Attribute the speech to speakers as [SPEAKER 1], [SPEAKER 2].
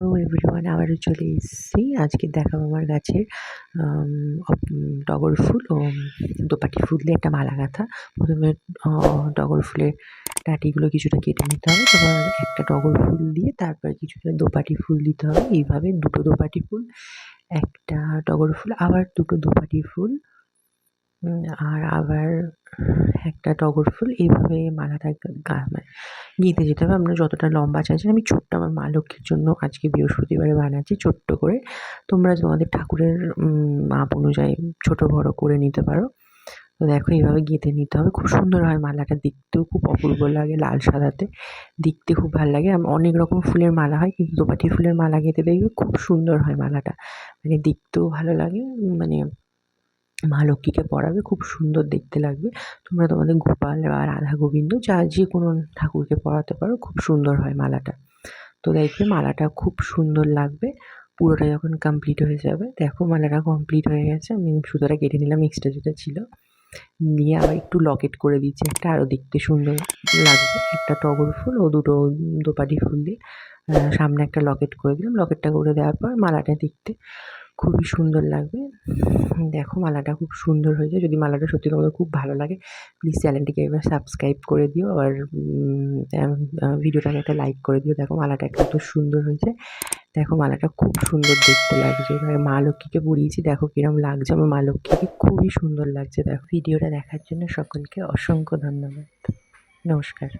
[SPEAKER 1] তো এভরিওয়ান আবারও চলে এসেছি। আজকে দেখাবো আমার গাছের টগর ফুল ও দোপাটি ফুল দিয়ে একটা মালা গাঁথা। প্রথমে টগর ফুলের ডাঁটিগুলো কিছুটা কেটে নিতে হবে। তারপর একটা টগর ফুল দিয়ে তারপর কিছুটা দোপাটি ফুল দিতে হবে। এইভাবে দুটো দোপাটি ফুল, একটা টগর ফুল, আবার দুটো দোপাটি ফুল আর আবার একটা টগর ফুল এইভাবে মালাটা গা- মানে গেঁথে যেতে হবে। আপনারা যতটা লম্বা চাইছেন আমি ছোট্ট আমার মা লক্ষ্মীর জন্য আজকে বৃহস্পতিবারে বানাচ্ছি ছোট্ট করে। তোমরা তোমাদের ঠাকুরের মাপ অনুযায়ী ছোট বড় করে নিতে পারো। তো দেখো এইভাবে গেঁথে নিতে হবে। খুব সুন্দর হয় মালাটা দেখতেও, খুব অপূর্ব লাগে লাল সাদাতে। দেখতে খুব ভালো লাগে। অনেক রকম ফুলের মালা হয় কিন্তু দোপাটি ফুলের মালা গেঁথে দেখবে খুব সুন্দর হয় মালাটা। মানে দেখতেও ভালো লাগে। মানে মা লক্ষ্মীকে পরাবে খুব সুন্দর দেখতে লাগবে। তোমরা তোমাদের গোপাল বা রাধা গোবিন্দ যা যে কোনো ঠাকুরকে পরাতে পারো, খুব সুন্দর হয় মালাটা। তো দেখবে মালাটা খুব সুন্দর লাগবে, পুরোটা যখন কমপ্লিট হয়ে যাবে, দেখো মালাটা কমপ্লিট হয়ে গেছে, আমি সুতোটা কেটে নিলাম এক্সট্রা যেটা ছিল। নিয়ে আবার একটু লকেট করে দিচ্ছি, একটা আরও দেখতে সুন্দর লাগবে, একটা টগর ফুল ও দুটো দোপাটি ফুল দিয়ে সামনে একটা লকেট করে দিলাম, লকেটটা করে দেওয়ার পর মালাটা দেখতে খুবই সুন্দর লাগবে। দেখো মালাটা খুব সুন্দর হয়েছে। যদি মালাটা সত্যি তোমাদের খুব ভালো লাগে প্লিজ চ্যানেলটিকে একবার সাবস্ক্রাইব করে দিও আর ভিডিওটাকে একটা লাইক করে দিও। দেখো মালাটা কত সুন্দর হয়েছে। দেখো মালাটা খুব সুন্দর দেখতে লাগছে। এবার মা লক্ষ্মীকে পরিয়েছি। দেখো কিরম লাগছে আমার মা লক্ষ্মীকে। খুবই সুন্দর লাগছে। দেখো ভিডিওটা দেখার জন্য সকলকে অসংখ্য ধন্যবাদ। নমস্কার।